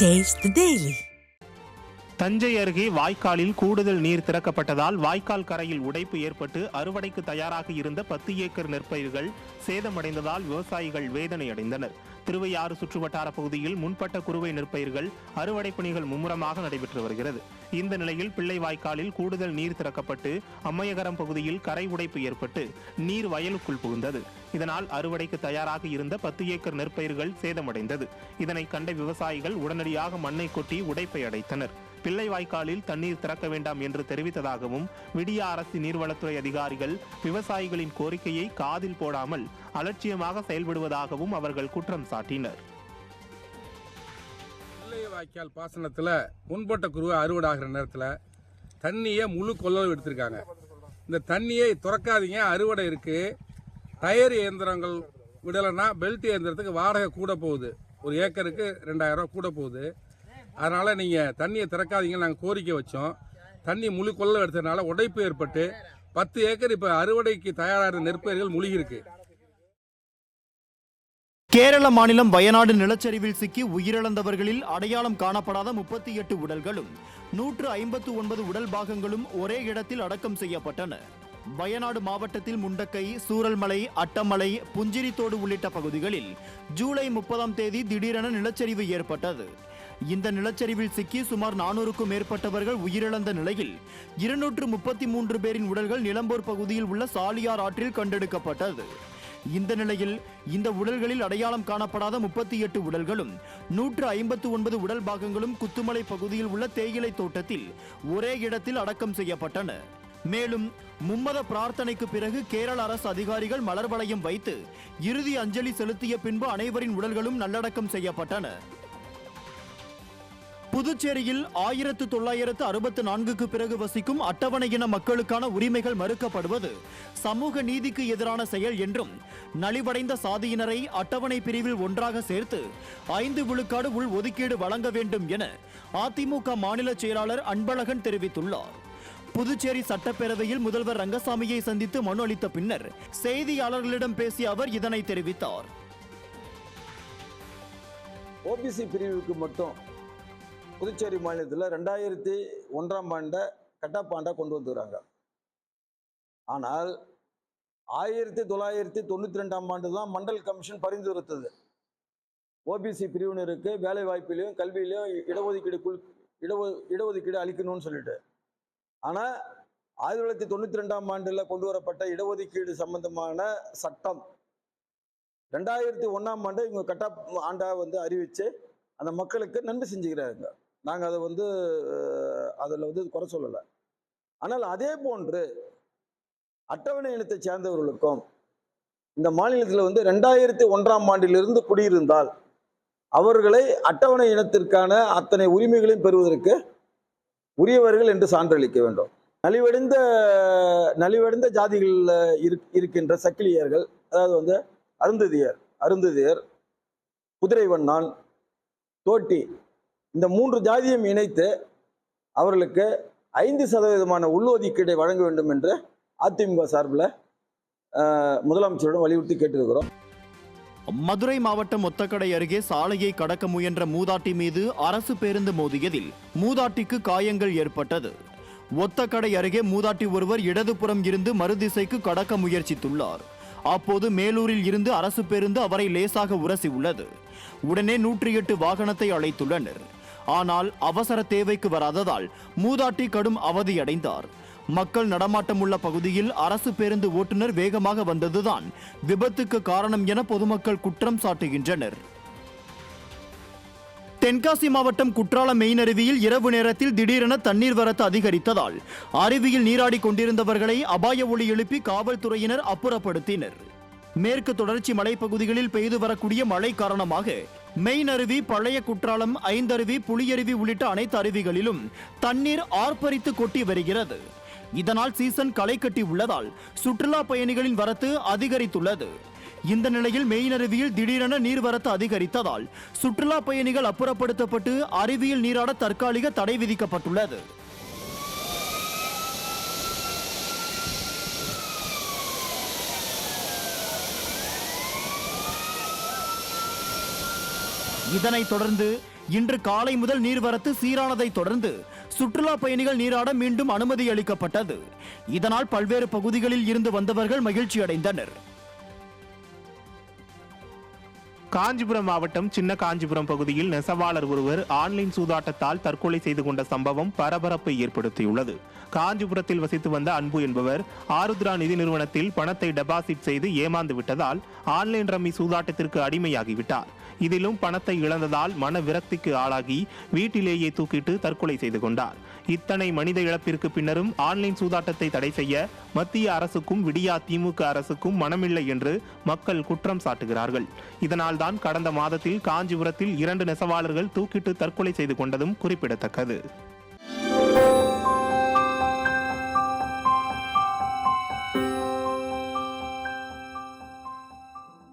Taste daily Thanjai அருகே வாய்க்காலில் கூடுதல் நீர் திறக்கப்பட்டதால் வாய்க்கால் கரையில் உடைப்பு ஏற்பட்டு அறுவடைக்கு தயாராக இருந்த பத்து ஏக்கர் நெற்பயிர்கள் சேதமடைந்ததால் விவசாயிகள் வேதனை அடைந்தனர் திருவையாறு சுற்றுவட்டார பகுதியில் முன்பட்ட குறுவை நெற்பயிர்கள் அறுவடை பணிகள் மும்முரமாக நடைபெற்று வருகிறது. இந்த நிலையில் பிள்ளை வாய்க்காலில் கூடுதல் நீர் திறக்கப்பட்டு அம்மையகரம் பகுதியில் கரை உடைப்பு ஏற்பட்டு நீர் வயலுக்குள் புகுந்தது. இதனால் அறுவடைக்கு தயாராக இருந்த பத்து ஏக்கர் நெற்பயிர்கள் சேதமடைந்தது. இதனை கண்ட விவசாயிகள் உடனடியாக மண்ணை கொட்டி உடைப்பை அடைத்தனர். பிள்ளை வாய்க்காலில் தண்ணீர் திறக்க வேண்டாம் என்று தெரிவித்ததாகவும் விடிய அரசு நீர்வளத்துறை அதிகாரிகள் விவசாயிகளின் கோரிக்கையை காதில் போடாமல் அலட்சியமாக செயல்படுவதாகவும் அவர்கள் குற்றம் சாட்டினர். பிள்ளை வாய்க்கால் பாசனத்தில் முன்பட்ட குருவை அறுவடாகிற நேரத்தில் தண்ணியை முழு கொள்ளளவு எடுத்திருக்காங்க. இந்த தண்ணியை திறக்காதீங்க அறுவடை இருக்கு. டயர் இயந்திரங்கள் விடலைன்னா பெல்ட் இயந்திரத்துக்கு வாடகை கூட போகுது. ஒரு ஏக்கருக்கு ரெண்டாயிரம் ரூபா கூட போகுது. அதனால் நீங்கள் தண்ணியை திறக்காதீங்கன்னு நாங்கள் கோரிக்கை வச்சோம். தண்ணி முழு கொள்ள எடுத்ததுனால உடைப்பு ஏற்பட்டு பத்து ஏக்கர் இப்போ அறுவடைக்கு தயாராகிற நெற்பயிர்கள் முழுகிருக்கு கேரள மாநிலம் வயநாடு நிலச்சரிவில் சிக்கி உயிரிழந்தவர்களில் அடையாளம் காணப்படாத முப்பத்தி எட்டு உடல்களும் நூற்று ஐம்பத்து ஒன்பது உடல் பாகங்களும் ஒரே இடத்தில் அடக்கம் செய்யப்பட்டன. வயநாடு மாவட்டத்தில் முண்டக்கை சூரல்மலை அட்டமலை புஞ்சிரித்தோடு உள்ளிட்ட பகுதிகளில் ஜூலை முப்பதாம் தேதி திடீரென நிலச்சரிவு ஏற்பட்டது. இந்த நிலச்சரிவில் சிக்கி சுமார் நானூறுக்கும் மேற்பட்டவர்கள் உயிரிழந்த நிலையில் இருநூற்று முப்பத்தி மூன்று பேரின் உடல்கள் நிலம்பூர் பகுதியில் உள்ள சாலியார் ஆற்றில் கண்டெடுக்கப்பட்டது. இந்த நிலையில் இந்த உடல்களில் அடையாளம் காணப்படாத முப்பத்தி எட்டு உடல்களும் நூற்று ஐம்பத்து ஒன்பது உடல் பாகங்களும் குத்துமலை பகுதியில் உள்ள தேயிலை தோட்டத்தில் ஒரே இடத்தில் அடக்கம் செய்யப்பட்டன. மேலும் மும்மத பிரார்த்தனைக்கு பிறகு கேரள அரசு அதிகாரிகள் மலர் வளையம் வைத்து இறுதி அஞ்சலி செலுத்திய பின்பு அனைவரின் உடல்களும் நல்லடக்கம் செய்யப்பட்டன. புதுச்சேரியில் ஆயிரத்து தொள்ளாயிரத்து அறுபத்து நான்குக்கு பிறகு வசிக்கும் அட்டவணை இன மக்களுக்கான உரிமைகள் மறுக்கப்படுவது சமூக நீதிக்கு எதிரான செயல் என்றும் நலிவடைந்த சாதியினரை அட்டவணை பிரிவில் ஒன்றாக சேர்த்து ஐந்து விழுக்காடு உள் ஒதுக்கீடு வழங்க வேண்டும் என அதிமுக மாநில செயலாளர் அன்பழகன் தெரிவித்துள்ளார். புதுச்சேரி சட்டப்பேரவையில் முதல்வர் ரங்கசாமியை சந்தித்து மனு அளித்த பின்னர் செய்தியாளர்களிடம் பேசிய அவர் இதனை தெரிவித்தார். ஓபிசி பிரிவுக்கு மட்டும் புதுச்சேரி மாநிலத்தில் ரெண்டாயிரத்தி ஒன்றாம் ஆண்டை கட்டப்பாண்டை கொண்டு வந்துக்கிறாங்க. ஆனால் ஆயிரத்தி தொள்ளாயிரத்தி தொண்ணூற்றி ரெண்டாம் ஆண்டு தான் மண்டல் கமிஷன் பரிந்துரைத்தது ஓபிசி பிரிவினருக்கு வேலை வாய்ப்பிலையும் கல்வியிலையும் இடஒதுக்கீடு குழு இடஒ இடஒதுக்கீடு அளிக்கணும்னு சொல்லிட்டு. ஆனால் ஆயிரத்தி தொள்ளாயிரத்தி தொண்ணூற்றி ரெண்டாம் ஆண்டில் கொண்டு வரப்பட்ட இடஒதுக்கீடு சம்பந்தமான சட்டம் ரெண்டாயிரத்தி ஒன்றாம் ஆண்டு இவங்க கட்டா ஆண்டாக வந்து அறிவித்து அந்த மக்களுக்கு நன்மை செஞ்சுக்கிறாங்க. நாங்கள் அதை வந்து அதில் வந்து குறை சொல்லலை. ஆனால் அதே போன்று அட்டவணை இனத்தை சேர்ந்தவர்களுக்கும் இந்த மாநிலத்தில் வந்து ரெண்டாயிரத்தி ஒன்றாம் ஆண்டிலிருந்து குடியிருந்தால் அவர்களை அட்டவணை இனத்திற்கான அத்தனை உரிமைகளையும் பெறுவதற்கு உரியவர்கள் என்று சான்றளிக்க வேண்டும். நலிவடைந்த நலிவடைந்த ஜாதிகளில் இருக்கின்ற சக்கிலியர்கள் அதாவது வந்து அருந்ததியர் அருந்ததியர் குதிரை வண்ணான் தோட்டி இந்த மூன்று ஜாதியும் இணைத்து அவர்களுக்கு ஐந்து சதவீதமான உள்ஒதுக்கீடை வழங்க வேண்டும் என்று அதிமுக சார்பில் முதலமைச்சரிடம் வலியுறுத்தி கேட்டிருக்கிறோம். மதுரை மாவட்டம் ஒத்தக்கடை அருகே சாலையை கடக்க முயன்ற மூதாட்டி மீது அரசு பேருந்து மோதியதில் மூதாட்டிக்கு காயங்கள் ஏற்பட்டது. ஒத்தக்கடை அருகே மூதாட்டி ஒருவர் இடதுபுறம் இருந்து மறுதிசைக்கு கடக்க முயற்சித்துள்ளார். அப்போது மேலூரில் இருந்து அரசு பேருந்து அவரை லேசாக உரசி உள்ளது. உடனே நூற்றி எட்டு வாகனத்தை அழைத்துள்ளனர். ஆனால் அவசர தேவைக்கு வராததால் மூதாட்டி கடும் அவதியடைந்தார். மக்கள் நடமாட்டம் உள்ள பகுதியில் அரசு பேருந்து ஓட்டுநர் வேகமாக வந்ததுதான் விபத்துக்கு காரணம் என பொதுமக்கள் குற்றம் சாட்டுகின்றனர். தென்காசி மாவட்டம் குற்றாலம் மெயின் அருவியில் இரவு நேரத்தில் திடீரென தண்ணீர் வரத்து அதிகரித்ததால் அருவியில் நீராடி கொண்டிருந்தவர்களை அபாய ஒளி எழுப்பி காவல்துறையினர் அப்புறப்படுத்தினர். மேற்கு தொடர்ச்சி மலைப்பகுதிகளில் பெய்து வரக்கூடிய மழை காரணமாக மெயின் அருவி பழைய குற்றாலம் ஐந்தருவி புலியருவி உள்ளிட்ட அனைத்து அருவிகளிலும் தண்ணீர் ஆர்ப்பரித்து கொட்டி வருகிறது. இதனால் சீசன் களை கட்டி உள்ளதால் சுற்றுலா பயணிகளின் வரத்து அதிகரித்துள்ளது. இந்த நிலையில் மெயின் அருவியில் திடீரென நீர்வரத்து அதிகரித்ததால் சுற்றுலா பயணிகள் அப்புறப்படுத்தப்பட்டு அருவியில் நீராட தற்காலிக தடை விதிக்கப்பட்டுள்ளது. இதனைத் தொடர்ந்து இன்று காலை முதல் நீர்வரத்து சீரானதை தொடர்ந்து சுற்றுலா பயணிகள் நீராட மீண்டும் அனுமதி அளிக்கப்பட்டது. இதனால் பல்வேறு பகுதிகளில் இருந்து வந்தவர்கள் மகிழ்ச்சி அடைந்தனர் காஞ்சிபுரம் மாவட்டம் சின்ன காஞ்சிபுரம் பகுதியில் நெசவாளர் ஒருவர் ஆன்லைன் சூதாட்டத்தால் தற்கொலை செய்து கொண்ட சம்பவம் பரபரப்பை ஏற்படுத்தியுள்ளது. காஞ்சிபுரத்தில் வசித்து வந்த அன்பு என்பவர் ஆருத்ரா நிதி நிறுவனத்தில் பணத்தை டெபாசிட் செய்து ஏமாந்து விட்டதால் ஆன்லைன் ரம்மி சூதாட்டத்திற்கு அடிமையாகிவிட்டார். இதிலும் பணத்தை இழந்ததால் மன விரக்திக்கு ஆளாகி வீட்டிலேயே தூக்கிட்டு தற்கொலை செய்து கொண்டார். இத்தனை மனித இழப்பிற்கு பின்னரும் ஆன்லைன் சூதாட்டத்தை தடை செய்ய மத்திய அரசுக்கும் விடியா திமுக அரசுக்கும் மனமில்லை என்று மக்கள் குற்றம் சாட்டுகிறார்கள். இதனால்தான் கடந்த மாதத்தில் காஞ்சிபுரத்தில் இரண்டு நெசவாளர்கள் தூக்கிட்டு தற்கொலை செய்து கொண்டதும் குறிப்பிடத்தக்கது.